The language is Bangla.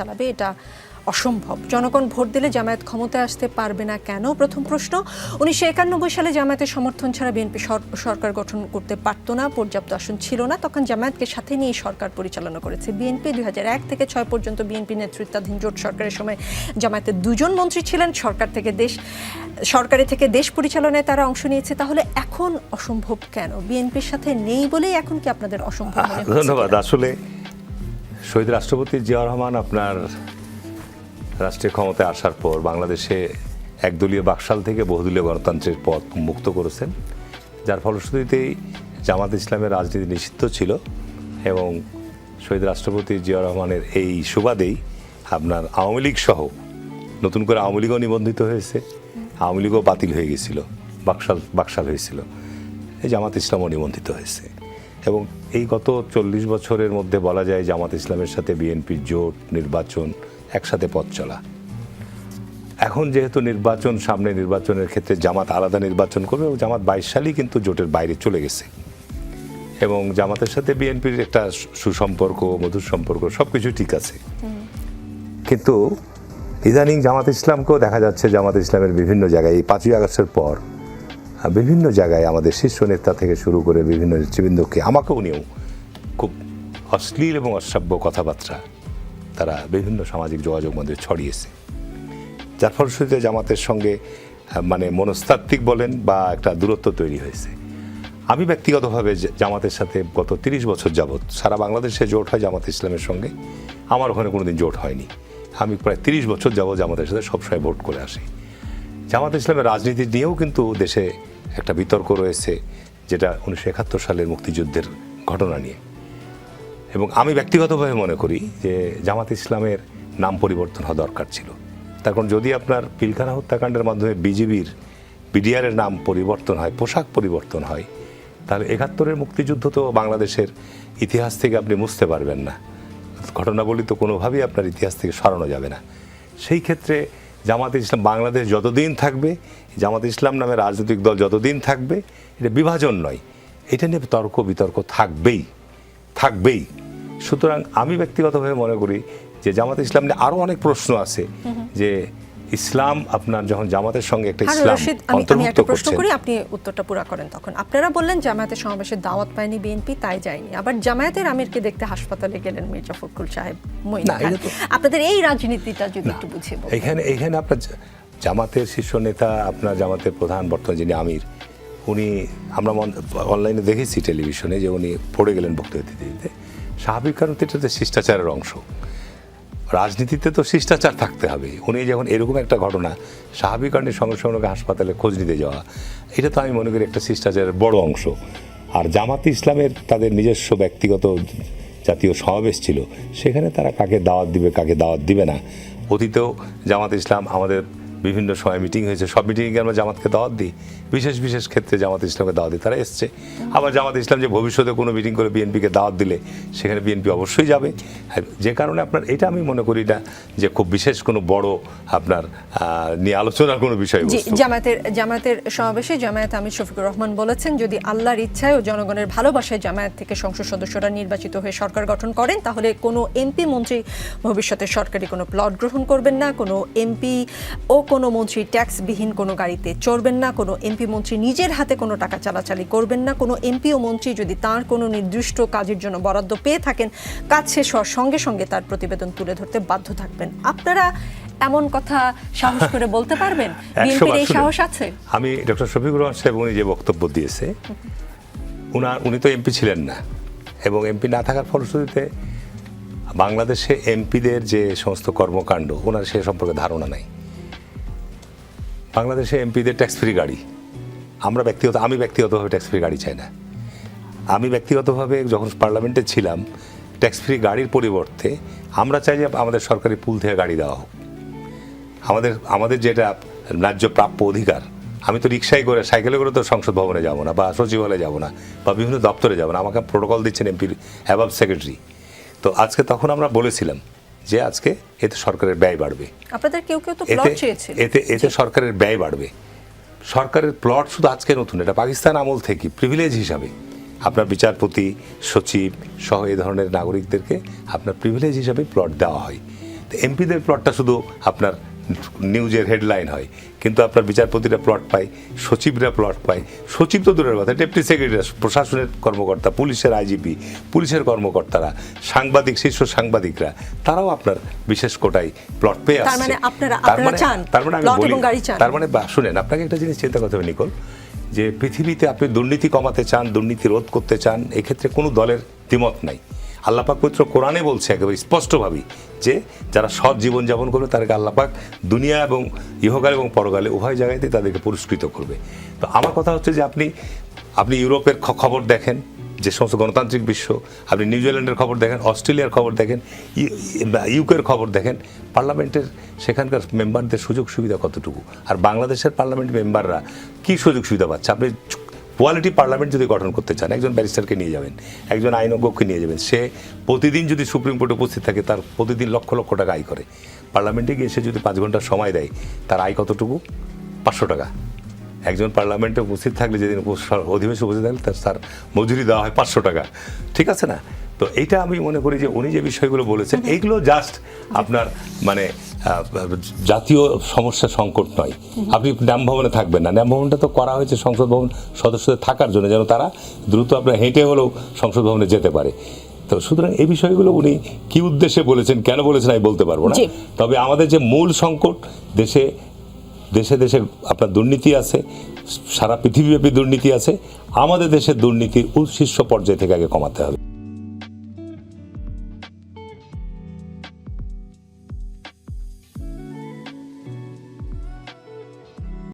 চালাবে, এটা অসম্ভব। জনগণ ভোট দিলে জামায়াত ক্ষমতায় আসতে পারবে না কেন? প্রথম প্রশ্ন, উনিশশো একানব্বই সালে জামায়াতের সমর্থন ছাড়া বিএনপি সরকার গঠন করতে পারত না, পর্যাপ্ত আসন ছিল না। তখন জামায়াতকে সাথে নিয়ে সরকার পরিচালনা করেছে বিএনপি। দুই এক থেকে ছয় পর্যন্ত বিএনপি নেতৃত্বাধীন জোট সরকারের সময় জামায়াতের দুজন মন্ত্রী ছিলেন। সরকার থেকে দেশ সরকারি থেকে দেশ পরিচালনায় তারা অংশ নিয়েছে। তাহলে এখন অসম্ভব কেন? বিএনপির সাথে নেই বলেই এখন কি আপনাদের অসম্ভব ধন্যবাদ। আসলে শহীদ রাষ্ট্রপতি জিয়া রহমান আপনার রাষ্ট্রীয় ক্ষমতায় আসার পর বাংলাদেশে একদলীয় বাকশাল থেকে বহুদলীয় গণতন্ত্রের পথ মুক্ত করেছেন, যার ফলশ্রুতিতেই জামাত ইসলামের রাজনীতি নিষিদ্ধ ছিল এবং শহীদ রাষ্ট্রপতি জিয়া রহমানের এই সুবাদেই আপনার আওয়ামী লীগ সহ নতুন করে আওয়ামী লীগও নিবন্ধিত হয়েছে, আওয়ামী লীগও বাতিল হয়ে গেছিল, বাকশাল বাকশাল হয়েছিল। এই জামাত ইসলামও নিবন্ধিত হয়েছে। এবং এই গত চল্লিশ বছরের মধ্যে বলা যায় জামাত ইসলামের সাথে বিএনপির জোট, নির্বাচন একসাথে পথ চলা। এখন যেহেতু নির্বাচন, সামনে নির্বাচনের ক্ষেত্রে জামাত আলাদা নির্বাচন করবে এবং জামাত বাইশ সালই কিন্তু জোটের বাইরে চলে গেছে। এবং জামাতের সাথে বিএনপির একটা সুসম্পর্ক, মধুর সম্পর্ক সব কিছু ঠিক আছে। কিন্তু ইদানিং জামাত ইসলামকেও দেখা যাচ্ছে জামাত ইসলামের বিভিন্ন জায়গায়, এই পাঁচই আগস্টের পর বিভিন্ন জায়গায় আমাদের শীর্ষ নেতা থেকে শুরু করে বিভিন্ন নেতৃবৃন্দকে, আমাকেও নিয়েও খুব অশ্লীল এবং অশ্রাব্য কথাবার্তা তারা বিভিন্ন সামাজিক যোগাযোগ মধ্যে ছড়িয়েছে। যার ফলশ্রুতিতে জামাতের সঙ্গে মানে মনস্তাত্ত্বিক বলেন বা একটা দূরত্ব তৈরি হয়েছে। আমি ব্যক্তিগতভাবে জামাতের সাথে গত তিরিশ বছর যাবৎ সারা বাংলাদেশে জোট হয় জামাত ইসলামের সঙ্গে। আমার ওখানে কোনোদিন জোট হয়নি। আমি প্রায় তিরিশ বছর যাবৎ জামাতের সাথে সবসময় ভোট করে আসি। জামাত ইসলামের রাজনীতি নিয়েও কিন্তু দেশে একটা বিতর্ক রয়েছে যেটা উনিশশো একাত্তর সালের মুক্তিযুদ্ধের ঘটনা নিয়ে। এবং আমি ব্যক্তিগতভাবে মনে করি যে জামাত ইসলামের নাম পরিবর্তন হওয়া দরকার ছিল। তার কারণ যদি আপনার পিলখানা হত্যাকাণ্ডের মাধ্যমে বিজিবির, বিডিআরের নাম পরিবর্তন হয়, পোশাক পরিবর্তন হয়, তাহলে একাত্তরের মুক্তিযুদ্ধ তো বাংলাদেশের ইতিহাস থেকে আপনি মুছতে পারবেন না। ঘটনাবলী তো কোনোভাবেই আপনার ইতিহাস থেকে সরানো যাবে না। সেই ক্ষেত্রে জামাত ইসলাম বাংলাদেশ যতদিন থাকবে জামাত ইসলাম নামে রাজনৈতিক দল যতদিন থাকবে এটা বিভাজন নয়। এটা নিয়ে তর্ক বিতর্ক থাকবেই থাকবেই। সুতরাং আমি ব্যক্তিগতভাবে মনে করি যে জামাত ইসলাম নিয়ে আরও অনেক প্রশ্ন আছে যে ইসলাম আপনার যখন জামাতের সঙ্গে একটা ইসলাম রশিদ আমি আমি অন্তর্ভুক্ত একটা প্রশ্ন করি আপনি উত্তরটা পুরো করেন তখন। আপনারা বললেন জামায়াতের সমাবেশে দাওয়াত পায়নি বিএনপি তাই যায়নি। আবার জামায়াতের আমিরকে দেখতে হাসপাতালে গেলেন মির্জা ফখরুল সাহেব আপনাদের এই রাজনীতিটা যদি একটু বুঝিয়ে। এখানে এখানে আপনার জামাতের শীর্ষ নেতা আপনার জামাতের প্রধান বর্তমান যিনি আমির উনি আমরা অনলাইনে দেখেছি টেলিভিশনে যে উনি পড়ে গেলেন বক্তব্য দিতে দিতে। স্বাভাবিক কারণ তো এটা শিষ্টাচারের অংশ। রাজনীতিতে তো শিষ্টাচার থাকতে হবে উনি যখন এরকম একটা ঘটনা, স্বাভাবিক কারণে সঙ্গে সঙ্গে হাসপাতালে খোঁজ নিতে যাওয়া, এটা তো আমি মনে করি একটা শিষ্টাচারের বড় অংশ। আর জামাত ইসলামের তাদের নিজস্ব ব্যক্তিগত জাতীয় সমাবেশ ছিল, সেখানে তারা কাকে দাওয়াত দিবে, কাকে দাওয়াত দিবে না। অতীতেও জামাত ইসলাম আমাদের বিভিন্ন সময় মিটিং হয়েছে। সব মিটিংয়ে আমরা জামাতকে দাওয়াত দিই। বিশেষ বিশেষ ক্ষেত্রে জামাত ইসলামকে দাওয়াত দিই। তারা এসছে। আবার জামাত ইসলাম যে ভবিষ্যতে কোনো মিটিং করে বিএনপিকে দাওয়াত দিলে, সেখানে বিএনপি অবশ্যই যাবে। যে কারণে আপনার, এটা আমি মনে করি না যে খুব বিশেষ কোনো বড় আপনার নিয়ে আলোচনার কোনো বিষয় জি জামায়াতের জামায়াতের সমাবেশে জামায়াত আমির শফিকুর রহমান বলেছেন, যদি আল্লাহর ইচ্ছায় ও জনগণের ভালোবাসায় জামায়াত থেকে সংসদ সদস্যরা নির্বাচিত হয়ে সরকার গঠন করেন, তাহলে কোনো এমপি মন্ত্রী ভবিষ্যতে সরকারি কোনো প্লট গ্রহণ করবেন না। কোনো এমপি ও কোনো মন্ত্রী ট্যাক্সবিহীন কোনো গাড়িতে চড়বেন না কোনো এমপি মন্ত্রী নিজের হাতে কোনো টাকা চালাচালি করবেন না কোনো এমপি ও মন্ত্রী যদি তার কোনো নির্দিষ্ট কাজের জন্য বরাদ্দ পেয়ে থাকেন কাজ শেষ হওয়ার সঙ্গে সঙ্গে তার প্রতিবেদন তুলে ধরতে বাধ্য থাকবেন। আপনারা এমন কথা সাহস করে বলতে পারবেন? বিএনপির এই সাহস আছে? আমি ডক্টর শফিকুর রহমান সাহেব উনি যে বক্তব্য দিয়েছে উনার উনি তো এমপি ছিলেন না। এবং এমপি না থাকার ফলশ্রুতিতে বাংলাদেশে এমপিদের যে সমস্ত কর্মকাণ্ড ওনার সে সম্পর্কে ধারণা নাই। বাংলাদেশে এমপিদের ট্যাক্স ফ্রি গাড়ি। আমরা ব্যক্তিগত, আমি ব্যক্তিগতভাবে ট্যাক্স ফ্রি গাড়ি চাই না। আমি ব্যক্তিগতভাবে যখন পার্লামেন্টে ছিলাম ট্যাক্স ফ্রি গাড়ির পরিবর্তে আমরা চাই যে আমাদের সরকারি পুল থেকে গাড়ি দেওয়া হোক। আমাদের আমাদের যেটা ন্যায্য প্রাপ্য অধিকার, আমি তো রিক্সায় করে, সাইকেলে করে তো সংসদ ভবনে যাব না, বা সচিবালয়ে যাব না, বা বিভিন্ন দপ্তরে যাব না, আমাকে প্রোটোকল দিচ্ছেন এমপির অ্যাবাব সেক্রেটারি তো আজকে তখন আমরা বলেছিলাম যে আজকে এতে সরকারের ব্যয় বাড়বে। আপনাদের কেউ কেউ তো প্লট চেয়েছিল। এতে এতে সরকারের ব্যয় বাড়বে। সরকারের প্লট শুধু আজকে নতুন এটা পাকিস্তান আমল থেকে প্রিভিলেজ হিসাবে। আপনার বিচারপতি সচিব সহ এ ধরনের নাগরিকদেরকে আপনার প্রিভিলেজ হিসাবে প্লট দেওয়া হয়। তো এমপিদের প্লটটা শুধু আপনার নিউজের হেডলাইন হয়। কিন্তু আপনার বিচারপতিরা প্লট পায় সচিবরা প্লট পায়। সচিব তো দূরের কথা ডেপুটি সেক্রেটারি প্রশাসনের কর্মকর্তা পুলিশের আইজিপি পুলিশের কর্মকর্তারা সাংবাদিক শীর্ষ সাংবাদিকরা তারাও আপনার বিশেষ কোটায় প্লট পেয়ে আসছে। মানে তার মানে- তার মানে আমি বলি। তার মানে বা- শুনেন আপনাকে একটা জিনিস চিন্তা করতে হবে নিকল যে পৃথিবীতে আপনি দুর্নীতি কমাতে চান দুর্নীতি রোধ করতে চান এক্ষেত্রে কোনো দলের দ্বিমত নাই। আল্লাপাক পবিত্র কোরআনে বলছে একেবারে স্পষ্টভাবেই যে যারা সৎ জীবনযাপন করবে তাদেরকে আল্লাপাক দুনিয়া এবং ইহকাল এবং পরকালে উভয় জায়গাতে তাদেরকে পুরস্কৃত করবে। তো আমার কথা হচ্ছে যে আপনি আপনি ইউরোপের খবর দেখেন, যে সমস্ত গণতান্ত্রিক বিশ্ব, আপনি নিউজিল্যান্ডের খবর দেখেন, অস্ট্রেলিয়ার খবর দেখেন ইউকের খবর দেখেন, পার্লামেন্টের সেখানকার মেম্বারদের সুযোগ সুবিধা কতটুকু? আর বাংলাদেশের পার্লামেন্ট মেম্বাররা কি সুযোগ সুবিধা পাচ্ছে? আপনি কোয়ালিটি পার্লামেন্ট যদি গঠন করতে চান একজন ব্যারিস্টারকে নিয়ে যাবেন একজন আইনজ্ঞকে নিয়ে যাবেন সে প্রতিদিন যদি সুপ্রিম কোর্টে উপস্থিত থাকে তার প্রতিদিন লক্ষ লক্ষ টাকা আয় করে। পার্লামেন্টে গিয়ে সে যদি পাঁচ ঘণ্টা সময় দেয় তার আয় কতটুকু? পাঁচশো টাকা। একজন পার্লামেন্টে উপস্থিত থাকলে যেদিন অধিবেশনে উপস্থিত থাকলে তার তার মজুরি দেওয়া হয় পাঁচশো টাকা। ঠিক আছে না? তো এটা আমি মনে করি যে উনি যে বিষয়গুলো বলেছেন এইগুলো জাস্ট আপনার মানে জাতীয় সমস্যা সংকট নয়। আপনি ন্যাম ভবনে থাকবেন না। ন্যাম ভবনটা তো করা হয়েছে সংসদ ভবন সদস্যদের থাকার জন্য যেন তারা দ্রুত আপনার হেঁটে হলেও সংসদ ভবনে যেতে পারে। তো সুতরাং এই বিষয়গুলো উনি কি উদ্দেশ্যে বলেছেন কেন বলেছেন আমি বলতে পারব না। তবে আমাদের যে মূল সংকট দেশে দেশে দেশে আপনার দুর্নীতি আছে সারা পৃথিবীব্যাপী দুর্নীতি আছে। আমাদের দেশের দুর্নীতির শীর্ষ পর্যায় থেকে আগে কমাতে হবে।